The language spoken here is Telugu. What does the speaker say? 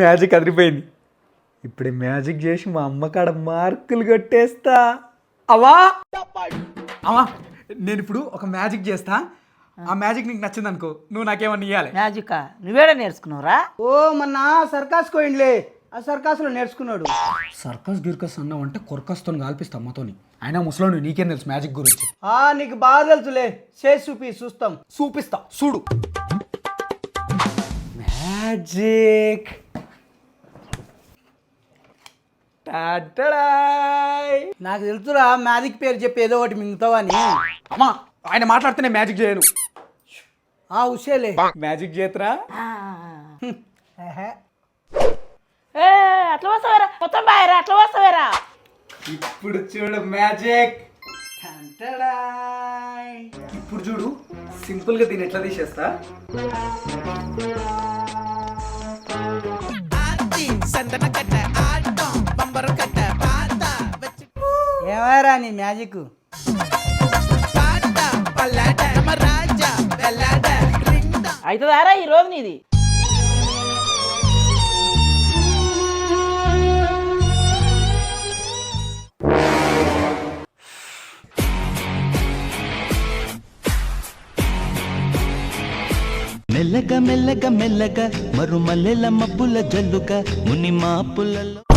మ్యాజిక్ అదిరిపోయింది. ఇప్పుడు మ్యాజిక్ చేసి మా అమ్మ కాడ మార్కులు కొట్టేస్తా. అవా అవా నేను ఇప్పుడు ఒక మ్యాజిక్ చేస్తా. ఆ మ్యాజిక్ నీకు నచ్చింది అనుకో నువ్వు నాకేమన్నా ఇవ్వాలి మ్యాజికా నువ్వేడ నేర్చుకున్నావురా? ఓ మొన్న సర్కాస్ కోయిండ్లే. ఆ సర్కాస్లో నేర్చుకున్నాడు. సర్కస్ గిర్కస్ అన్నావు అంటే కొరకస్తో కాల్పిస్తా అమ్మతోని. అయినా ముసలోని నీకేం తెలుసు మ్యాజిక్ గురించి? ఆ నీకు బాగా తెలుసులే. చేసి చూపి చూస్తాం. చూపిస్తా చూడు. మ్యాజిక్. టాటడాయ్. నాకు తెలుసురా మ్యాజిక్ పేరు చెప్పి ఏదో ఒకటి మింగుతావని. అమ్మా ఆయన మాట్లాడితేనే మ్యాజిక్ చేయను. ఆ ఉషేలే. మ్యాజిక్ చేతరా? అట్లా వస్తావేరా మొత్తం బాయరా అట్లా వస్తావేరా ఇప్పుడు చూడు మ్యాజిక్. ఇప్పుడు చూడు సింపుల్గా దీన్ని ఎట్లా తీసేస్తా? ఏమైరా నీ మ్యాజిక్? అవుతుందారా ఈ రోజు నీది? మెల్లగ మెల్లగ మెల్లగ మరుమల్లెల మబ్బుల జల్లుక ముని మాపులలో